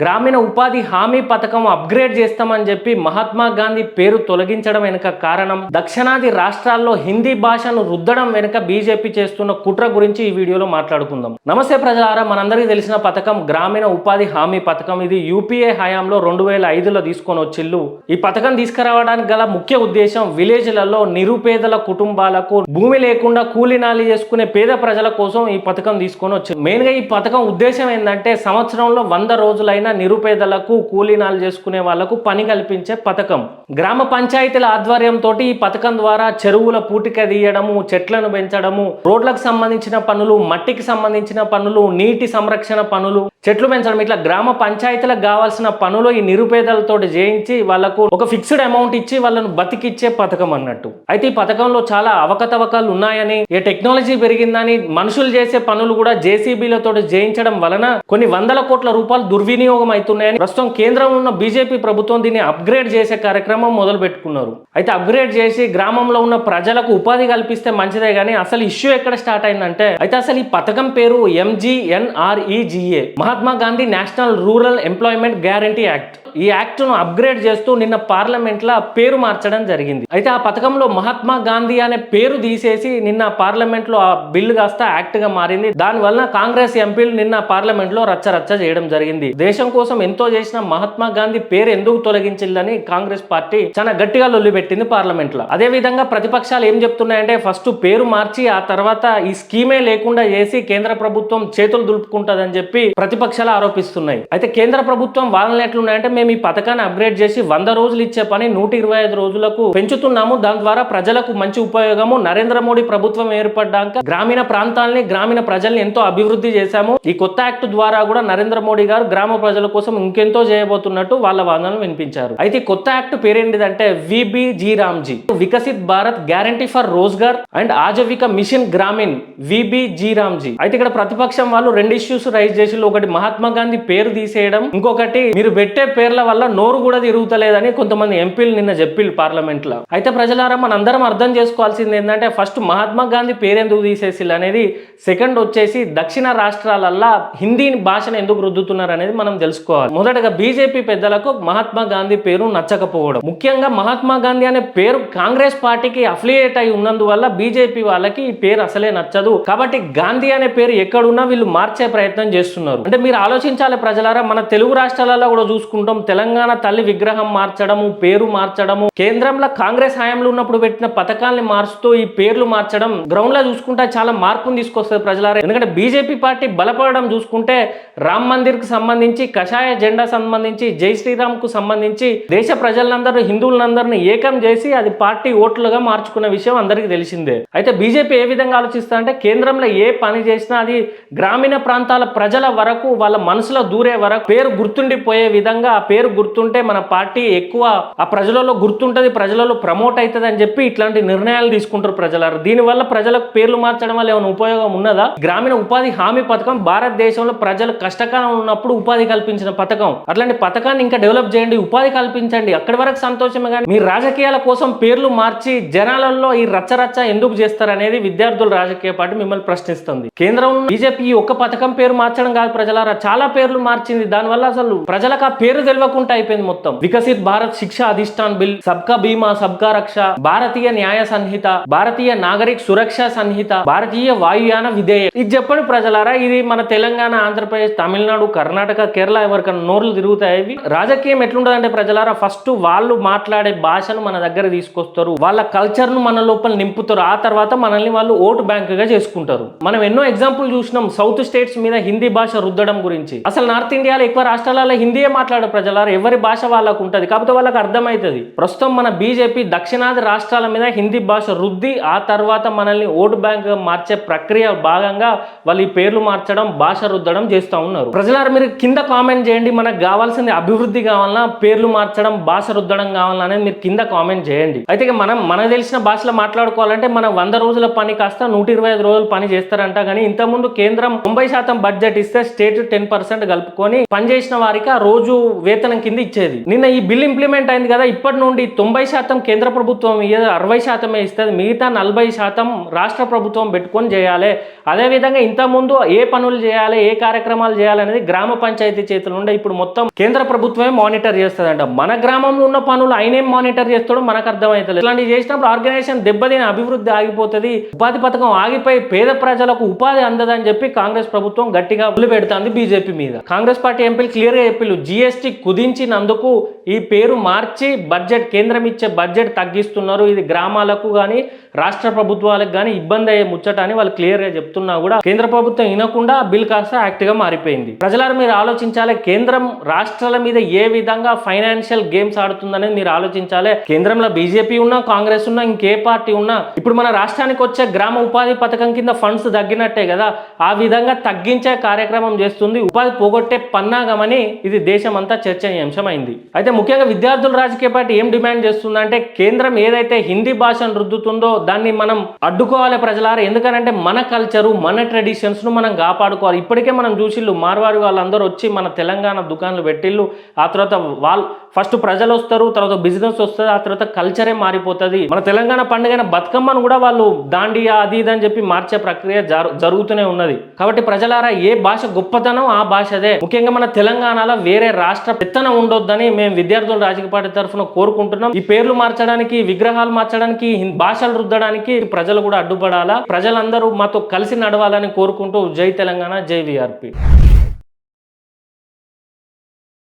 గ్రామీణ ఉపాధి హామీ పథకం అప్గ్రేడ్ చేస్తామని చెప్పి మహాత్మా గాంధీ పేరు తొలగించడం వెనుక కారణం. దక్షిణాది రాష్ట్రాల్లో హిందీ భాషను రుద్దడం వెనుక బీజేపీ చేస్తున్న కుట్ర గురించి ఈ వీడియోలో మాట్లాడుకుందాం. నమస్తే ప్రజలారా మనందరికీ తెలిసిన పథకం గ్రామీణ ఉపాధి హామీ పథకం. ఇది యూపీఏ హయాంలో రెండు వేల ఐదులో తీసుకొని వచ్చిల్లు. ఈ పథకం తీసుకురావడానికి గల ముఖ్య ఉద్దేశం విలేజ్లలో నిరుపేదల కుటుంబాలకు భూమి లేకుండా కూలీనాలి చేసుకునే పేద ప్రజల కోసం ఈ పథకం తీసుకొని వచ్చింది మెయిన్గా ఈ పథకం ఉద్దేశం ఏంటంటే సంవత్సరంలో వంద రోజులైన నిరుపేదలకు కూలీనాలు చేసుకునే వాళ్ళకు పని కల్పించే పథకం. గ్రామ పంచాయతీల ఆధ్వర్యంతో ఈ పథకం ద్వారా చెరువుల పూటిక తీయడము చెట్లను పెంచడము రోడ్లకు సంబంధించిన పనులు మట్టికి సంబంధించిన పనులు నీటి సంరక్షణ పనులు చెట్లు పెంచడం. ఇట్లా గ్రామ పంచాయతీలకు కావాల్సిన పనులు ఈ నిరుపేదలతో చేయించి వాళ్ళకు ఒక ఫిక్స్డ్ అమౌంట్ ఇచ్చి వాళ్ళను బతికిచ్చే పథకం అన్నట్టు. అయితే ఈ పథకంలో చాలా అవకతవకలు ఉన్నాయని ఏ టెక్నాలజీ పెరిగిందని మనుషులు చేసే పనులు కూడా జేసీబీలతో చేయించడం వలన కొన్ని వందల కోట్ల రూపాయలు దుర్వినియోగం అవుతున్నాయని ప్రస్తుతం కేంద్రం ఉన్న బీజేపీ ప్రభుత్వం దీన్ని అప్గ్రేడ్ చేసే కార్యక్రమం మొదలు పెట్టుకున్నారు. అయితే అప్గ్రేడ్ చేసి గ్రామంలో ఉన్న ప్రజలకు ఉపాధి కల్పిస్తే మంచిదే కానీ అసలు ఇష్యూ ఎక్కడ స్టార్ట్ అయిందంటే అయితే అసలు ఈ పథకం పేరు MGNREGA Mahatma Gandhi national rural employment guarantee act. ఈ యాక్ట్ను అప్గ్రేడ్ చేస్తూ నిన్న పార్లమెంట్లో పేరు మార్చడం జరిగింది. అయితే ఆ పథకంలో మహాత్మా గాంధీ అనే పేరు తీసేసి నిన్న పార్లమెంట్లో ఆ బిల్లు కాస్త యాక్ట్గా మారింది. దాని వలన కాంగ్రెస్ ఎంపీలు నిన్న పార్లమెంట్లో రచ్చ రచ్చ చేయడం జరిగింది. దేశం కోసం ఎంతో చేసిన మహాత్మా గాంధీ పేరు ఎందుకు తొలగించిందని కాంగ్రెస్ పార్టీ చాలా గట్టిగా లొల్లిపెట్టింది పార్లమెంట్లో. అదే విధంగా ప్రతిపక్షాలు ఏం చెప్తున్నాయంటే ఫస్ట్ పేరు మార్చి ఆ తర్వాత ఈ స్కీమే లేకుండా చేసి కేంద్ర ప్రభుత్వం చేతులు దులుపుకుంటుందని చెప్పి ప్రతిపక్షాలు ఆరోపిస్తున్నాయి. అయితే కేంద్ర ప్రభుత్వం వాదనలు ఎట్లున్నాయంటే మేము ఈ పథకాన్ని అప్గ్రేడ్ చేసి వంద రోజులు ఇచ్చే పని నూట ఇరవై ఐదు రోజులకు పెంచుతున్నాము. దాని ద్వారా ప్రజలకు మంచి ఉపయోగము. నరేంద్ర మోడీ ప్రభుత్వం ఏర్పడ్డాక గ్రామీణ ప్రాంతాలని గ్రామీణ ప్రజల్ని ఎంతో అభివృద్ధి చేశాము. ఈ కొత్త యాక్ట్ ద్వారా కూడా నరేంద్ర మోడీ గారు గ్రామ ప్రజల కోసం ఇంకెంతో చేయబోతున్నట్టు వాళ్ళ వాదనలు వినిపించారు. అయితే కొత్త act పేరేంటిదంటే VBG Ramji. Viksit Bharat guarantee for Rozgar and Ajeevika mission Gramin VBG Ramji. అయితే ఇక్కడ ప్రతిపక్షం వాళ్ళు రెండు ఇష్యూస్ రైజ్ చేసి ఒకటి మహాత్మా గాంధీ పేరు తీసేయడం ఇంకొకటి మీరు పెట్టే పేర్ల వల్ల నోరు కూడా తిరుగుతలేదని కొంతమంది ఎంపీలు నిన్న చెప్పిళ్ళు పార్లమెంట్లో అయితే ప్రజలారా మన అందరం అర్థం చేసుకోవాల్సింది ఏంటంటే ఫస్ట్ మహాత్మా గాంధీ పేరు ఎందుకు తీసేసి అనేది సెకండ్ వచ్చేసి దక్షిణ రాష్ట్రాలల్లా హిందీ భాషను ఎందుకు రుద్దుతున్నారు అనేది మనం తెలుసుకోవాలి. మొదటగా బీజేపీ పెద్దలకు మహాత్మా గాంధీ పేరు నచ్చకపోవడం. ముఖ్యంగా మహాత్మా గాంధీ అనే పేరు కాంగ్రెస్ పార్టీకి అఫిలియేట్ అయి ఉన్నందువల్ల బీజేపీ వాళ్ళకి ఈ పేరు అసలే నచ్చదు. కాబట్టి గాంధీ అనే పేరు ఎక్కడున్నా వీళ్ళు మార్చే ప్రయత్నం చేస్తున్నారు. అంటే మీరు ఆలోచించాలి ప్రజలారా మన తెలుగు రాష్ట్రాలలో కూడా చూసుకుంటాం తెలంగాణ తల్లి విగ్రహం మార్చడము పేరు మార్చడము కేంద్రంలో కాంగ్రెస్ హయాంలో ఉన్నప్పుడు పెట్టిన పథకాల్ని మార్చుతూ ఈ పేర్లు మార్చడం గ్రౌండ్లో చూసుకుంటే చాలా మార్పును తీసుకొస్తుంది ప్రజలారా. ఎందుకంటే బీజేపీ పార్టీ బలపడడం చూసుకుంటే రామ్ మందిర్కు సంబంధించి కషాయ జెండా సంబంధించి జై శ్రీరామ్కు సంబంధించి దేశ ప్రజలందరూ హిందువులందరినీ ఏకం చేసి అది పార్టీ ఓట్లుగా మార్చుకున్న విషయం అందరికీ తెలిసిందే. అయితే బీజేపీ ఏ విధంగా ఆలోచిస్తా అంటే కేంద్రంలో ఏ పని చేసినా అది గ్రామీణ ప్రాంతాల ప్రజల వరకు వాళ్ళ మనసులో దూరే వరకు పేరు గుర్తుండిపోయే విధంగా ఆ పేరు గుర్తుంటే మన పార్టీ ఎక్కువ ఆ ప్రజలలో గుర్తుంటది ప్రజలలో ప్రమోట్ అవుతుంది అని చెప్పి ఇట్లాంటి నిర్ణయాలు తీసుకుంటారు ప్రజలారు. దీనివల్ల ప్రజలకు పేర్లు మార్చడం వల్ల ఏమైనా ఉపయోగం ఉన్నదా? గ్రామీణ ఉపాధి హామీ పథకం భారతదేశంలో ప్రజలు కష్టకాలం ఉన్నప్పుడు ఉపాధి కల్పించిన పథకం. అట్లాంటి పథకాన్ని ఇంకా డెవలప్ చేయండి ఉపాధి కల్పించండి. అక్కడి వరకు సంతోషమే కానీ మీ రాజకీయాల కోసం పేర్లు మార్చి జనాలలో ఈ రచ్చరచ్చ ఎందుకు చేస్తారనేది విద్యార్థుల రాజకీయ పార్టీ మిమ్మల్ని ప్రశ్నిస్తుంది. కేంద్రం బీజేపీ ఒక్క పథకం పేరు మార్చడం కాదు ప్రజలారా చాలా పేర్లు మార్చింది. దానివల్ల అసలు ప్రజలకు ఆ పేరు తెలియకుండా అయిపోయింది మొత్తం. వికసిత్ భారత్ శిక్ష అధిష్టాన్ బిల్ సబ్కా బీమా సబ్కా రక్ష భారతీయ న్యాయ సంహిత భారతీయ నాగరిక సురక్ష సంహిత భారతీయ వాయుయాన విధేయ ఇది చెప్పండి ప్రజలారా ఇది మన తెలంగాణ ఆంధ్రప్రదేశ్ తమిళనాడు కర్ణాటక కేరళ ఎవరికైనా నోర్లు తిరుగుతాయి రాజకీయం ఎట్లుంటదంటే ప్రజలారా ఫస్ట్ వాళ్ళు మాట్లాడే భాషను మన దగ్గర తీసుకొస్తారు. వాళ్ళ కల్చర్ను మన లోపల నింపుతారు. ఆ తర్వాత మనల్ని వాళ్ళు ఓటు బ్యాంక్గా చేసుకుంటారు. మనం ఎన్నో ఎగ్జాంపుల్ చూసినాం. సౌత్ స్టేట్స్ మీద హిందీ భాష రుద్దడం గురించి. అసలు నార్త్ ఇండియాలో ఎక్కువ రాష్ట్రాలలో హిందీయే మాట్లాడే ప్రజలారు. ఎవరి భాష వాళ్ళకు ఉంటుంది. కాకపోతే వాళ్ళకి అర్థమవుతుంది. ప్రస్తుతం మన బీజేపీ దక్షిణాది రాష్ట్రాల మీద హిందీ భాష రుద్ది ఆ తర్వాత మనల్ని ఓటు బ్యాంక్ మార్చే ప్రక్రియ భాగంగా వాళ్ళు ఈ పేర్లు మార్చడం భాష రుద్దడం చేస్తూ ఉన్నారు. ప్రజలారు మీరు కింద కామెంట్ చేయండి. మనకు కావాల్సింది అభివృద్ధి కావాలన్నా పేర్లు మార్చడం భాష రుద్దడం కావాలన్నా అనేది మీరు కింద కామెంట్ చేయండి. అయితే మనం మనకు తెలిసిన భాషలో మాట్లాడుకోవాలంటే మనం వంద రోజుల పని కాస్త నూట ఇరవై ఐదు రోజులు పని చేస్తారంట. కానీ ఇంతకుముందు కేంద్రం తొంభై శాతం బడ్జెట్ ఇస్తే స్టేట్ రేటు టెన్ పర్సెంట్ కలుపుకొని పనిచేసిన వారికి ఆ రోజు వేతనం కింద ఇచ్చేది. నిన్న ఈ బిల్ ఇంప్లిమెంట్ అయింది కదా ఇప్పటి నుండి తొంభై శాతం కేంద్ర ప్రభుత్వం అరవై శాతమే ఇస్తుంది మిగతా నలభై శాతం రాష్ట్ర ప్రభుత్వం పెట్టుకొని చేయాలి. అదేవిధంగా ఇంతకుముందు ఏ పనులు చేయాలి ఏ కార్యక్రమాలు చేయాలి అనేది గ్రామ పంచాయతీ చేతులు ఉండే ఇప్పుడు మొత్తం కేంద్ర ప్రభుత్వమే మానిటర్ చేస్తుందంట. మన గ్రామంలో ఉన్న పనులు ఆయనేం మానిటర్ చేస్తాడో మనకు అర్థమవుతుంది ఇట్లాంటివి చేసినప్పుడు ఆర్గనైజేషన్ దెబ్బతిని అభివృద్ధి ఆగిపోతుంది ఉపాధి పథకం ఆగిపోయి పేద ప్రజలకు ఉపాధి అందదని చెప్పి కాంగ్రెస్ ప్రభుత్వం గట్టిగా పెడుతుంది. పెడుతుంది బీజేపీ మీద. కాంగ్రెస్ పార్టీ ఎంపీలు క్లియర్గా చెప్పిళ్ళు జిఎస్టీ కుదించినందుకు ఈ పేరు మార్చి బడ్జెట్ కేంద్రం ఇచ్చే బడ్జెట్ తగ్గిస్తున్నారు. ఇది గ్రామాలకు కానీ రాష్ట్ర ప్రభుత్వాలకు కానీ ఇబ్బంది అయ్యే ముచ్చట అని వాళ్ళు క్లియర్గా చెప్తున్నా కూడా కేంద్ర ప్రభుత్వం వినకుండా బిల్ కాస్త యాక్ట్గా మారిపోయింది. ప్రజలారు మీరు ఆలోచించాలి కేంద్రం రాష్ట్రాల మీద ఏ విధంగా ఫైనాన్షియల్ గేమ్స్ ఆడుతుందనేది మీరు ఆలోచించాలి. కేంద్రంలో బీజేపీ ఉన్నా కాంగ్రెస్ ఉన్నా ఇంకే పార్టీ ఉన్నా ఇప్పుడు మన రాష్ట్రానికి వచ్చే గ్రామ ఉపాధి పథకం కింద ఫండ్స్ తగ్గినట్టే కదా. ఆ విధంగా తగ్గించే కార్యక్రమం చేస్తుంది ఉపాధి పోగొట్టే పన్నాగమని ఇది దేశమంతా చర్చనీయాంశమైంది. అయితే ముఖ్యంగా విద్యార్థుల రాజకీయ పార్టీ ఏం డిమాండ్ చేస్తుందంటే కేంద్రం ఏదైతే హిందీ భాషను రుద్దుతుందో దాన్ని మనం అడ్డుకోవాలి ప్రజలారా. ఎందుకనంటే మన కల్చరు మన ట్రెడిషన్స్ను మనం కాపాడుకోవాలి. ఇప్పటికే మనం చూసిళ్ళు మార్వాడి వాళ్ళందరూ వచ్చి మన తెలంగాణ దుకాణాలు పెట్టిళ్ళు. ఆ తర్వాత వాళ్ళు ఫస్ట్ ప్రజలు వస్తారు తర్వాత బిజినెస్ వస్తుంది ఆ తర్వాత కల్చరే మారిపోతుంది. మన తెలంగాణ పండుగైన బతుకమ్మను కూడా వాళ్ళు దాండియా అది ఇది అని చెప్పి మార్చే ప్రక్రియ జరుగుతూనే ఉన్నది. కాబట్టి ప్రజలారా ఏ భాష గొప్పతనం ఆ భాషదే ముఖ్యంగా మన తెలంగాణలో వేరే రాష్ట్ర పెత్తనం ఉండొద్దని మేము విద్యార్థులు రాజకీయ పార్టీ తరఫున కోరుకుంటున్నాం. ఈ పేర్లు మార్చడానికి విగ్రహాలు మార్చడానికి భాషలు రుద్దడానికి ప్రజలు కూడా అడ్డుపడాలా. ప్రజలందరూ మాతో కలిసి నడవాలని కోరుకుంటూ జై తెలంగాణ జై విఆర్పి.